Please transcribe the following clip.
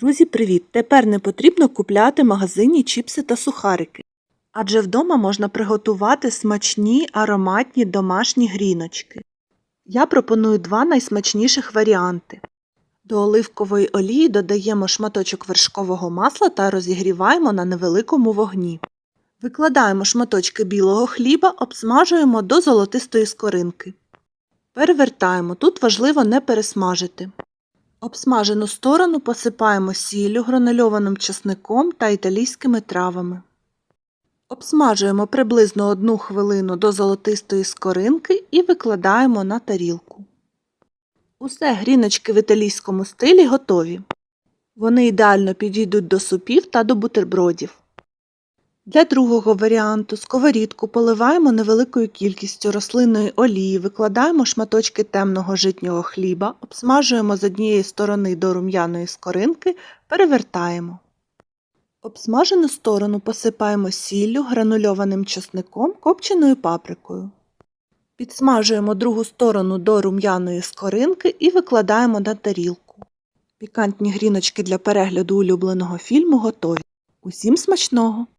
Друзі, привіт! Тепер не потрібно купляти в магазині чіпси та сухарики. Адже вдома можна приготувати смачні ароматні домашні гріночки. Я пропоную два найсмачніших варіанти. До оливкової олії додаємо шматочок вершкового масла та розігріваємо на невеликому вогні. Викладаємо шматочки білого хліба, обсмажуємо до золотистої скоринки. Перевертаємо, тут важливо не пересмажити. Обсмажену сторону посипаємо сіллю, гранульованим часником та італійськими травами. Обсмажуємо приблизно одну хвилину до золотистої скоринки і викладаємо на тарілку. Усе гріночки в італійському стилі готові. Вони ідеально підійдуть до супів та до бутербродів. Для другого варіанту сковорідку поливаємо невеликою кількістю рослинної олії, викладаємо шматочки темного житнього хліба, обсмажуємо з однієї сторони до рум'яної скоринки, перевертаємо. Обсмажену сторону посипаємо сіллю, гранульованим чесником, копченою паприкою. Підсмажуємо другу сторону до рум'яної скоринки і викладаємо на тарілку. Пікантні гріночки для перегляду улюбленого фільму готові. Усім смачного!